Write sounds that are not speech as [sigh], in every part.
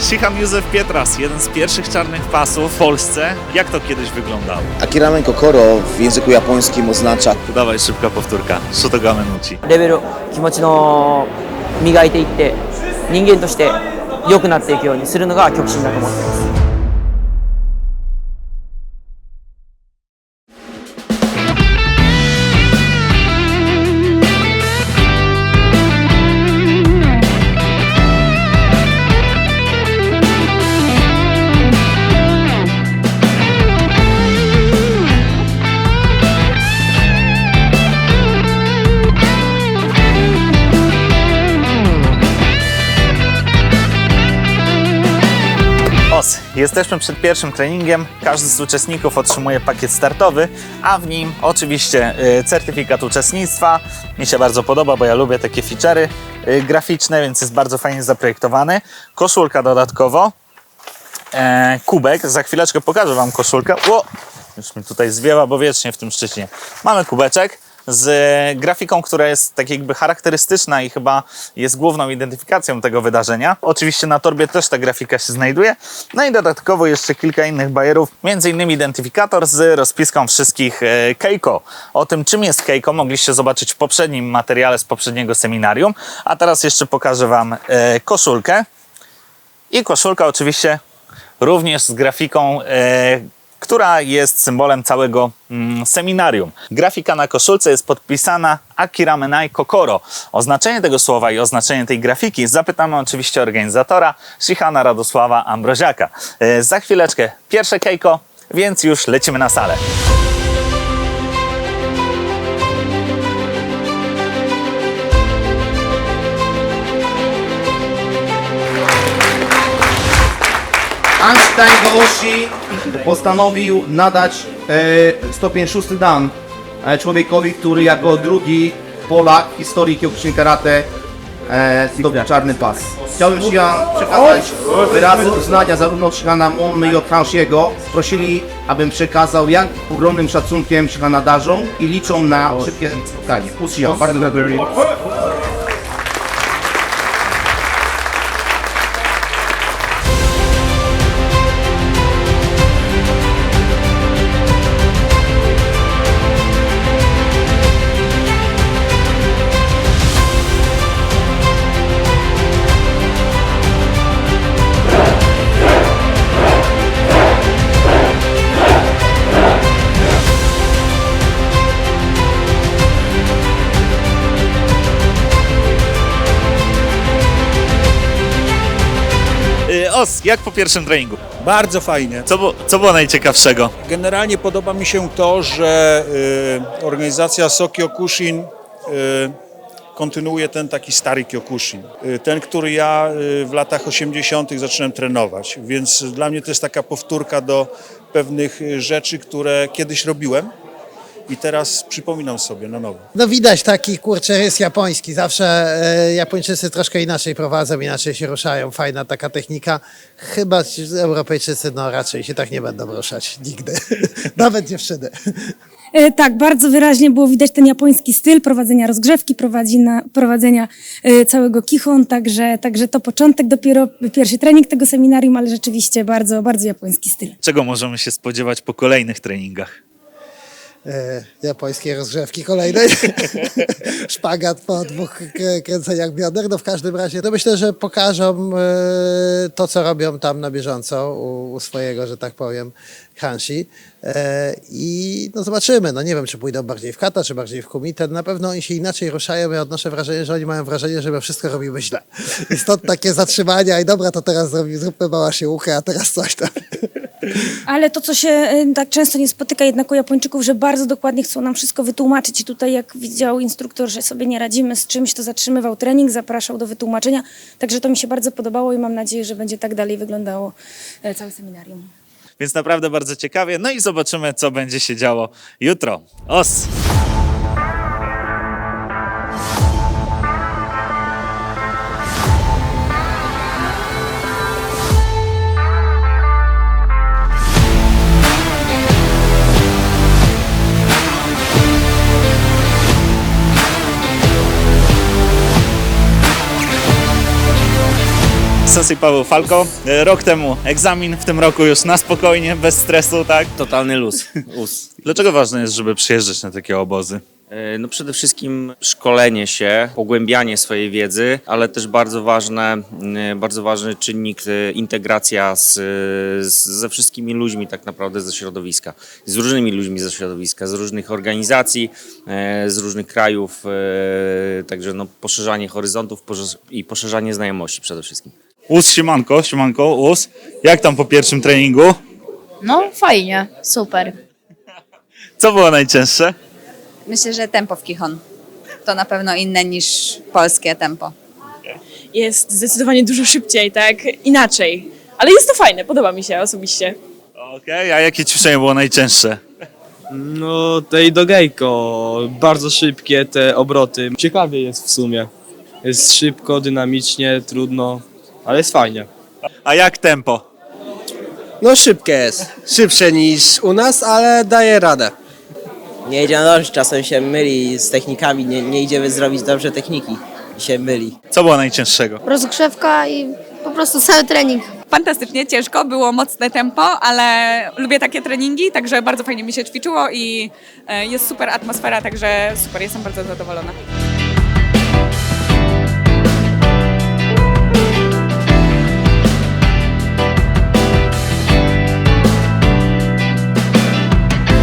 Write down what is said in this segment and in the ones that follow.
Shihan Józef Pietras, jeden z pierwszych czarnych pasów w Polsce. Jak to kiedyś wyglądało? Akiramen Kokoro w języku japońskim oznacza To dawaj szybka powtórka. Shotogame Nuchi. レベル気持ちの磨いていって人間として良くなっていくようにするのが極真だと思ってます。 Jesteśmy przed pierwszym treningiem. Każdy z uczestników otrzymuje pakiet startowy, a w nim oczywiście y, certyfikat uczestnictwa. Mi się bardzo podoba, bo ja lubię takie feature'y y, graficzne, więc jest bardzo fajnie zaprojektowany. Koszulka dodatkowo, e, kubek. Za chwileczkę pokażę Wam koszulkę. Ło! Już mi tutaj zwiewa, bo wiecznie w tym Szczecinie. Mamy kubeczek z grafiką, która jest tak jakby charakterystyczna i chyba jest główną identyfikacją tego wydarzenia. Oczywiście na torbie też ta grafika się znajduje. No i dodatkowo jeszcze kilka innych bajerów, między innymi identyfikator z rozpiską wszystkich e, Keiko. O tym, czym jest Keiko, mogliście zobaczyć w poprzednim materiale z poprzedniego seminarium. A teraz jeszcze pokażę Wam e, koszulkę. I koszulka oczywiście również z grafiką, e, która jest symbolem całego mm, seminarium. Grafika na koszulce jest podpisana Akira Menai Kokoro. Oznaczenie tego słowa i oznaczenie tej grafiki zapytamy oczywiście organizatora Shihana Radosława Ambroziaka. E, za chwileczkę pierwsze kejko, więc już lecimy na salę. Einstein Goshi postanowił nadać e, stopień szósty dan e, człowiekowi, który jako drugi Polak w historii Kyokushin Karate e, zdobył czarny pas. Chciałbym Ci przekazać wyrazy uznania zarówno Shihana Monmy i od Hanshiego. Prosili, abym przekazał, jak ogromnym szacunkiem Shihana darzą i liczą na szybkie spotkanie. Usia, bardzo. Os, jak po pierwszym treningu? Bardzo fajnie. Co, było- co było najciekawszego? Generalnie podoba mi się to, że y, organizacja Sokyokushin y, kontynuuje ten taki stary Kyokushin. Y, ten, który ja y, w latach 80. zacząłem trenować. Więc dla mnie to jest taka powtórka do pewnych y, rzeczy, które kiedyś robiłem i teraz przypominam sobie na nowo. No widać taki kurczę rys japoński. Zawsze e, Japończycy troszkę inaczej prowadzą, inaczej się ruszają. Fajna taka technika. Chyba ci Europejczycy no raczej się tak nie będą ruszać nigdy. [laughs] Nawet dziewczyny. E, Tak, bardzo wyraźnie było widać ten japoński styl prowadzenia rozgrzewki, prowadzenia, prowadzenia e, całego kichon, także, także to początek, dopiero pierwszy trening tego seminarium, ale rzeczywiście bardzo, bardzo japoński styl. Czego możemy się spodziewać po kolejnych treningach? E, japońskie rozgrzewki kolejnej. [laughs] Szpagat po dwóch kręceniach bioder. No w każdym razie to myślę, że pokażą e, to, co robią tam na bieżąco u, u swojego, że tak powiem, Hanshi. E, I no zobaczymy. No nie wiem, czy pójdą bardziej w kata, czy bardziej w kumite. Na pewno oni się inaczej ruszają. Ja odnoszę wrażenie, że oni mają wrażenie, że my wszystko robimy źle. I stąd takie zatrzymania i dobra, to teraz zróbmy mała siłkę, a teraz coś tam. Ale to, co się tak często nie spotyka jednak u Japończyków, że bardzo dokładnie chcą nam wszystko wytłumaczyć i tutaj jak widział instruktor, że sobie nie radzimy z czymś, to zatrzymywał trening, zapraszał do wytłumaczenia, także to mi się bardzo podobało i mam nadzieję, że będzie tak dalej wyglądało e, całe seminarium. Więc naprawdę bardzo ciekawie. No i zobaczymy, co będzie się działo jutro. Os! Sensei Paweł Falko. E, Rok temu egzamin, w tym roku już na spokojnie, bez stresu, tak? Totalny luz. luz. Dlaczego ważne jest, żeby przyjeżdżać na takie obozy? E, No przede wszystkim szkolenie się, pogłębianie swojej wiedzy, ale też bardzo ważne, mm, bardzo ważny czynnik e, integracja z, z, ze wszystkimi ludźmi tak naprawdę ze środowiska. Z różnymi ludźmi ze środowiska, z różnych organizacji, e, z różnych krajów, e, także no poszerzanie horyzontów i poszerzanie znajomości przede wszystkim. Us, siemanko, siemanko, Us. Jak tam po pierwszym treningu? No, fajnie, super. Co było najcięższe? Myślę, że tempo w Kichon. To na pewno inne niż polskie tempo. jest zdecydowanie dużo szybciej, tak? Inaczej. Ale jest to fajne, podoba mi się osobiście. Okej, a jakie ćwiczenie było najcięższe? No, tej dogejko, bardzo szybkie te obroty. Ciekawie jest w sumie. Jest szybko, dynamicznie, trudno, ale jest fajnie. A jak tempo? No szybkie jest. Szybsze niż u nas, ale daje radę. Nie idzie na dobrze, czasem się myli z technikami, nie, nie idziemy zrobić dobrze techniki i się myli. Co było najcięższego? Rozgrzewka i po prostu cały trening. Fantastycznie, ciężko, było mocne tempo, ale lubię takie treningi, także bardzo fajnie mi się ćwiczyło i e, jest super atmosfera, także super, jestem bardzo zadowolona.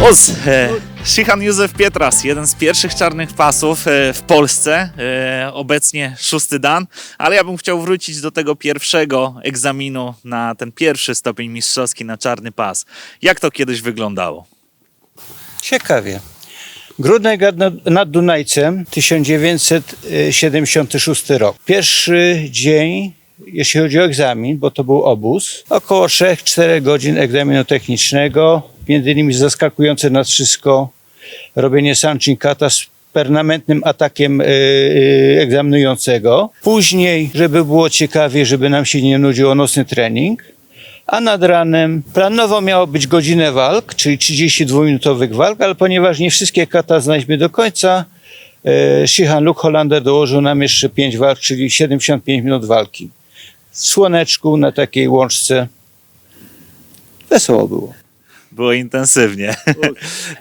E, Shihan Józef Pietras, jeden z pierwszych czarnych pasów e, w Polsce, e, obecnie szósty dan, ale ja bym chciał wrócić do tego pierwszego egzaminu na ten pierwszy stopień mistrzowski na czarny pas. Jak to kiedyś wyglądało? Ciekawie. Grudek nad, nad Dunajcem, 1976 rok. Pierwszy dzień, jeśli chodzi o egzamin, bo to był obóz, około 3-4 godzin egzaminu technicznego, między innymi zaskakujące nas wszystko robienie Sanchinkata z permanentnym atakiem yy, egzaminującego. Później, żeby było ciekawie, żeby nam się nie nudziło nocny trening, a nad ranem planowo miało być godzinę walk, czyli 32-minutowych walk, ale ponieważ nie wszystkie kata znaliśmy do końca, e, Shihan Luke Hollander dołożył nam jeszcze 5 walk, czyli 75 minut walki. W słoneczku, na takiej łączce. Wesoło było. Było intensywnie. [laughs]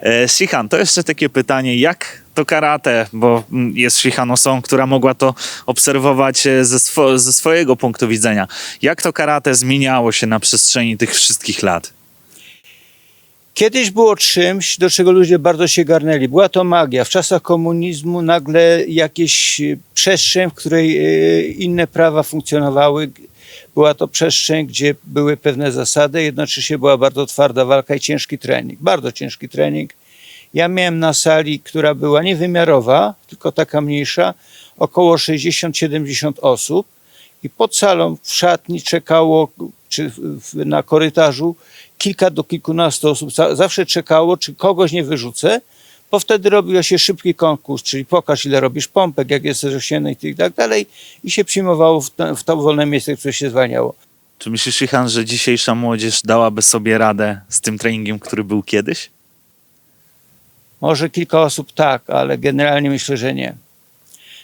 E, Shihan, to jeszcze takie pytanie, jak to karate, bo mm, jest Shihan osobą, która mogła to obserwować e, ze, swo- ze swojego punktu widzenia. Jak to karate zmieniało się na przestrzeni tych wszystkich lat? Kiedyś było czymś, do czego ludzie bardzo się garnęli. Była to magia. W czasach komunizmu nagle jakieś e, przestrzeń, w której e, inne prawa funkcjonowały. Była to przestrzeń, gdzie były pewne zasady, jednocześnie była bardzo twarda walka i ciężki trening. Bardzo ciężki trening. Ja miałem na sali, która była niewymiarowa, tylko taka mniejsza, około 60-70 osób i pod salą w szatni czekało, czy na korytarzu kilka do kilkunastu osób. Za- Zawsze czekało, czy kogoś nie wyrzucę, bo wtedy robiło się szybki konkurs, czyli pokaż ile robisz pompek, jak jesteś rozsiany i tak dalej i się przyjmowało w to, w to wolne miejsce, które się zwalniało. Czy myślisz, Shihan, że dzisiejsza młodzież dałaby sobie radę z tym treningiem, który był kiedyś? Może kilka osób tak, ale generalnie myślę, że nie.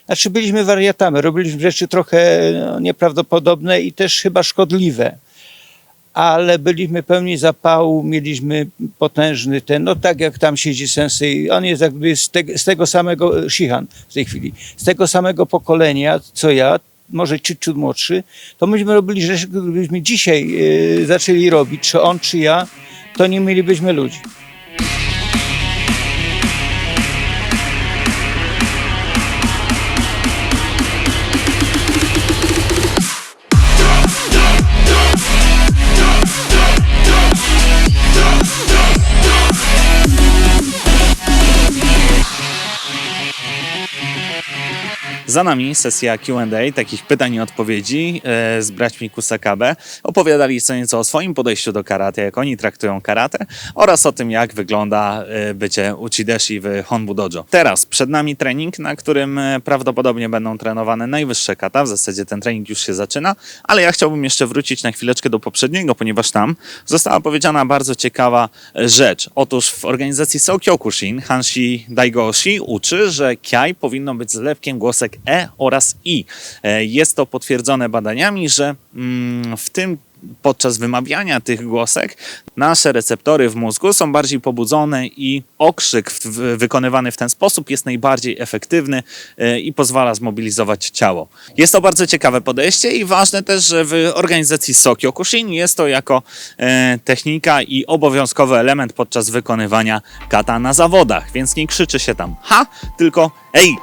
Znaczy byliśmy wariatami, robiliśmy rzeczy trochę no, nieprawdopodobne i też chyba szkodliwe. Ale byliśmy pełni zapału, mieliśmy potężny ten, no tak jak tam siedzi sensei, on jest jakby z, te, z tego samego, Shihan w tej chwili, z tego samego pokolenia, co ja, może ciut, młodszy, to myśmy robili rzeczy, które byśmy dzisiaj yy, zaczęli robić, czy on, czy ja, to nie mielibyśmy ludzi. Za nami sesja Q&A, takich pytań i odpowiedzi e, z braćmi Kusakabe. Opowiadali co nieco o swoim podejściu do karate, jak oni traktują karate oraz o tym, jak wygląda e, bycie uchideshi w Honbu Dojo. Teraz przed nami trening, na którym e, prawdopodobnie będą trenowane najwyższe kata. W zasadzie ten trening już się zaczyna, ale ja chciałbym jeszcze wrócić na chwileczkę do poprzedniego, ponieważ tam została powiedziana bardzo ciekawa rzecz. Otóż w organizacji Sokyokushin Hanshi Daigoshi uczy, że kiai powinno być zlepkiem głosek E oraz I. E, Jest to potwierdzone badaniami, że mm, w tym podczas wymawiania tych głosek nasze receptory w mózgu są bardziej pobudzone i okrzyk wykonywany w ten sposób jest najbardziej efektywny e, i pozwala zmobilizować ciało. Jest to bardzo ciekawe podejście i ważne też, że w organizacji Sokyokushin jest to jako e, technika i obowiązkowy element podczas wykonywania kata na zawodach, więc nie krzyczy się tam ha, tylko ej!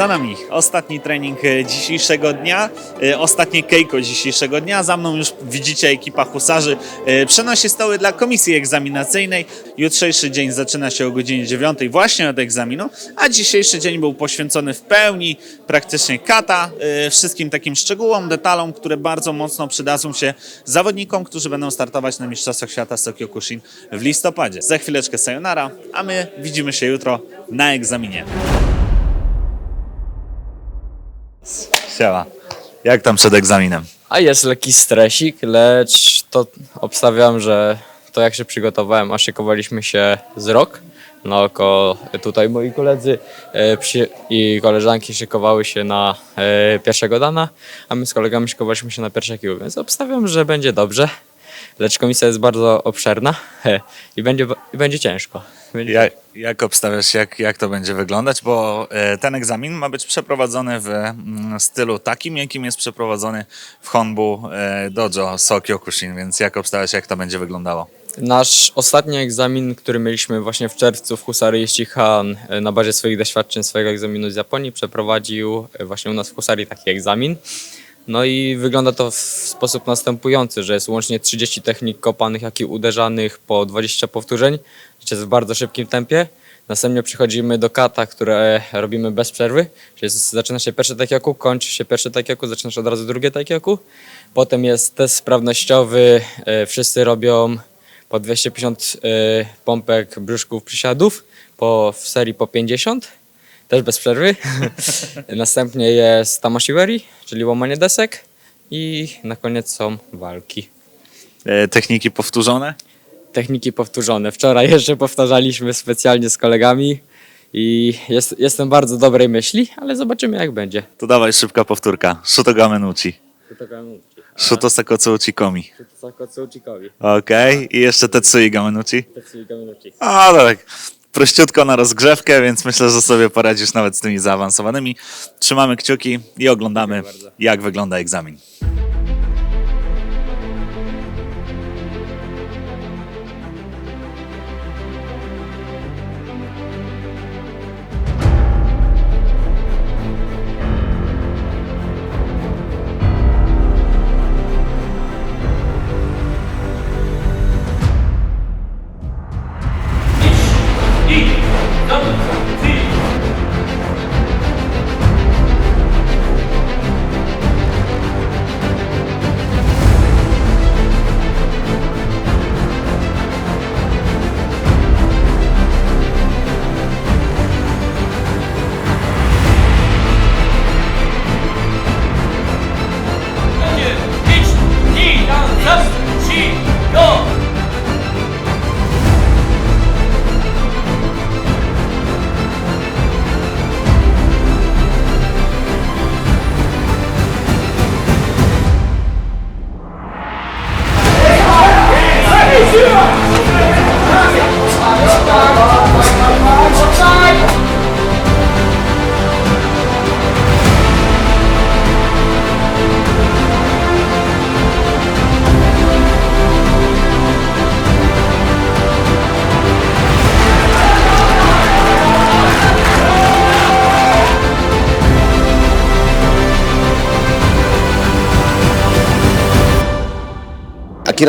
Za nami ostatni trening e, dzisiejszego dnia, e, ostatnie kejko dzisiejszego dnia. Za mną już widzicie ekipa husarzy e, przenosi stoły dla komisji egzaminacyjnej. Jutrzejszy dzień zaczyna się o godzinie 9 właśnie od egzaminu, a dzisiejszy dzień był poświęcony w pełni praktycznie kata, wszystkim takim szczegółom, detalom, które bardzo mocno przydadzą się zawodnikom, którzy będą startować na Mistrzostwach Świata Sokyokushin w listopadzie. Za chwileczkę sayonara, a my widzimy się jutro na egzaminie. Siema. Jak tam przed egzaminem? A jest lekki stresik, lecz to obstawiam, że to jak się przygotowałem, a szykowaliśmy się z rok, no oko tutaj moi koledzy e, i koleżanki szykowały się na e, pierwszego dana, a my z kolegami szykowaliśmy się na pierwsze kił, więc obstawiam, że będzie dobrze. Lecz komisja jest bardzo obszerna i będzie, i będzie ciężko. Będzie Jak, obstawiasz, jak, jak to będzie wyglądać? Bo e, ten egzamin ma być przeprowadzony w mm, stylu takim, jakim jest przeprowadzony w Honbu e, Dojo Sokyokushin, więc jak obstawiasz, jak to będzie wyglądało? Nasz ostatni egzamin, który mieliśmy właśnie w czerwcu w Husarii Han e, na bazie swoich doświadczeń swojego egzaminu z Japonii przeprowadził właśnie u nas w Husarii taki egzamin. No i wygląda to w sposób następujący, że jest łącznie 30 technik kopanych, jak i uderzanych po 20 powtórzeń, to jest w bardzo szybkim tempie. Następnie przechodzimy do kata, które robimy bez przerwy, czyli jest- zaczyna się pierwsze takioku, kończy się pierwsze takioku, zaczyna się od razu drugie takioku. Potem jest test sprawnościowy, e, wszyscy robią po 250 e, pompek brzuszków przysiadów, po, w serii po 50, też bez przerwy. [laughs] Następnie jest tamashiweri, czyli łamanie desek i na koniec są walki. E, techniki powtórzone? Techniki powtórzone. Wczoraj [laughs] jeszcze powtarzaliśmy specjalnie z kolegami i jest, jestem bardzo dobrej myśli, ale zobaczymy jak będzie. To dawaj szybka powtórka. Shutogame Nuchi. Shuto Sakotsu Uchikomi. Okej, i jeszcze Tetsui Gamenuchi. A, no tak. Prościutko na rozgrzewkę, więc myślę, że sobie poradzisz nawet z tymi zaawansowanymi. Trzymamy kciuki i oglądamy, jak wygląda egzamin.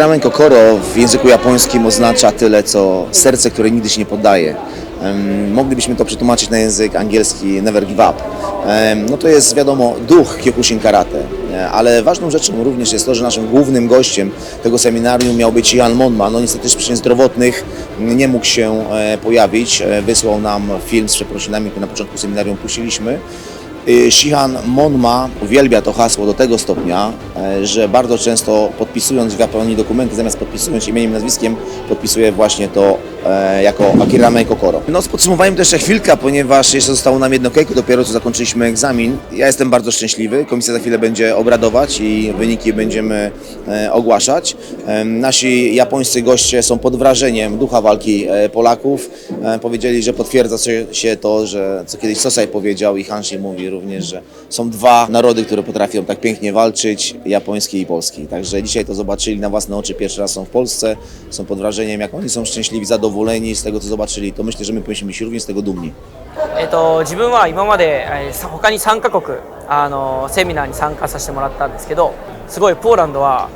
Akiramen Kokoro w języku japońskim oznacza tyle, co serce, które nigdy się nie poddaje. moglibyśmy to przetłumaczyć na język angielski never give up. No to jest wiadomo duch Kyokushin Karate, e, ale ważną rzeczą również jest to, że naszym głównym gościem tego seminarium miał być Jan Monma. No niestety z przyczyn zdrowotnych nie mógł się e, pojawić. E, Wysłał nam film z przeprosinami, który na początku seminarium puściliśmy. Y, Shihan Monma uwielbia to hasło do tego stopnia, e, że bardzo często podpisując w Japonii dokumenty, zamiast podpisując imieniem i nazwiskiem, podpisuje właśnie to jako Akirame Kokoro. No z podsumowaniem to jeszcze chwilka, ponieważ jeszcze zostało nam jedno kejko, dopiero co zakończyliśmy egzamin. Ja jestem bardzo szczęśliwy, komisja za chwilę będzie obradować i wyniki będziemy e, ogłaszać. E, Nasi japońscy goście są pod wrażeniem ducha walki e, Polaków. E, Powiedzieli, że potwierdza się- to, że co kiedyś Sosai powiedział i Hanshi mówi również, że są dwa narody, które potrafią tak pięknie walczyć, japoński i polski. Także dzisiaj to zobaczyli na własne oczy, pierwszy raz są w Polsce, są pod wrażeniem, jak oni są szczęśliwi, zadowoleni z tego, co zobaczyli. To myślę, że my powinniśmy być również z tego dumni. えっと自分は今までえ他に3カ国あのセミナーに参加させてもらったんですけどすごいポーランドは、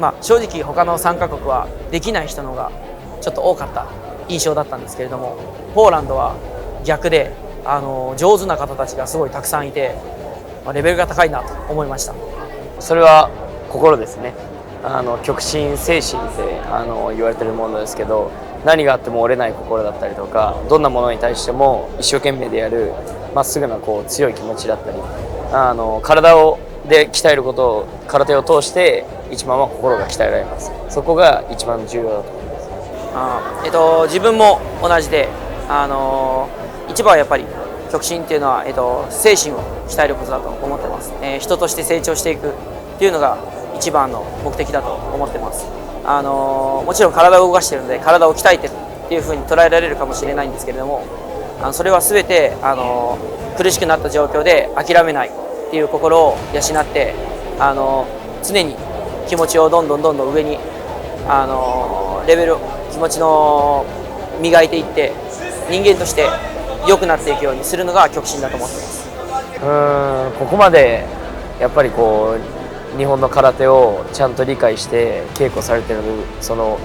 まあ、正直他の3カ国はできない人の方がちょっと多かった印象だったんですけれどもポーランドは逆であの上手な方たちがすごいたくさんいて、まあ、レベルが高いなと思いましたそれは心ですねあの極真精神ってあの言われてるものですけど何があっても折れない心だったりとかどんなものに対しても一生懸命でやるまっすぐなこう強い気持ちだったりあの体をで鍛えることを空手を通して一番は心が鍛えられます。そこが一番重要だと思います。あえっと、自分も同じで、あのー一番はやっぱり極真っていうのは、えっと、精神を鍛えることだと思ってます、えー人として成長していくっていうのが一番の目的だと思ってます、あのもちろん体を動かしているので体を鍛えてるっていうふうに捉えられるかもしれないんですけれどもあのそれは全て、あの苦しくなった状況で諦めないっていう心を養って、あの常に気持ちをどんどんどんどん上にあのレベル気持ちの磨いていって人間として良くなっていくようにするのが極真だと思ってます。うんここまでやっぱりこう日本の空手をちゃんと理解して稽古されてるその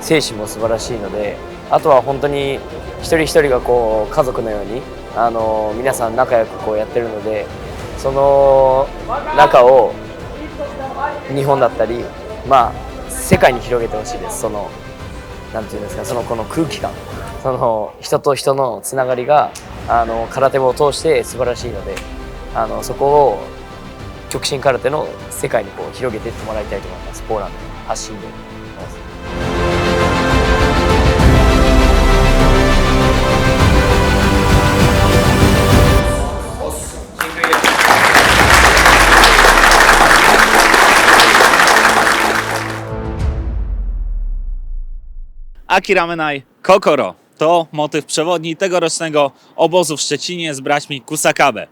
精神も素晴らしいのであとは本当に一人一人がこう家族のようにあの皆さん仲良くこうやってるのでその仲を日本だったりまあ世界に広げてほしいです。そのなんていうんですかそのこの空気感。その人と人のつながりがあの空手を通して素晴らしいのであのそこを極真空手の世界にこう広げていってもらいたいと思いますポーランドの発信で。Akiramenai Kokoro. To motyw przewodni tegorocznego obozu w Szczecinie z braćmi Kusakabe.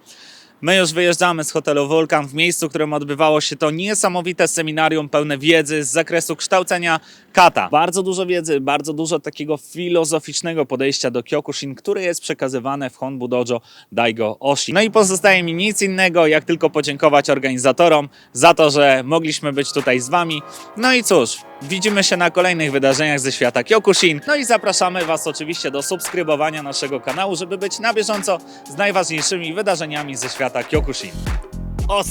My już wyjeżdżamy z hotelu Wulkan w miejscu, w którym odbywało się to niesamowite seminarium pełne wiedzy z zakresu kształcenia kata. Bardzo dużo wiedzy, bardzo dużo takiego filozoficznego podejścia do Kyokushin, które jest przekazywane w Honbu Dojo Daigo Oshi. No i pozostaje mi nic innego, jak tylko podziękować organizatorom za to, że mogliśmy być tutaj z Wami. No i cóż, widzimy się na kolejnych wydarzeniach ze świata Kyokushin. No i zapraszamy Was oczywiście do subskrybowania naszego kanału, żeby być na bieżąco z najważniejszymi wydarzeniami ze świata Kyokushin. Os!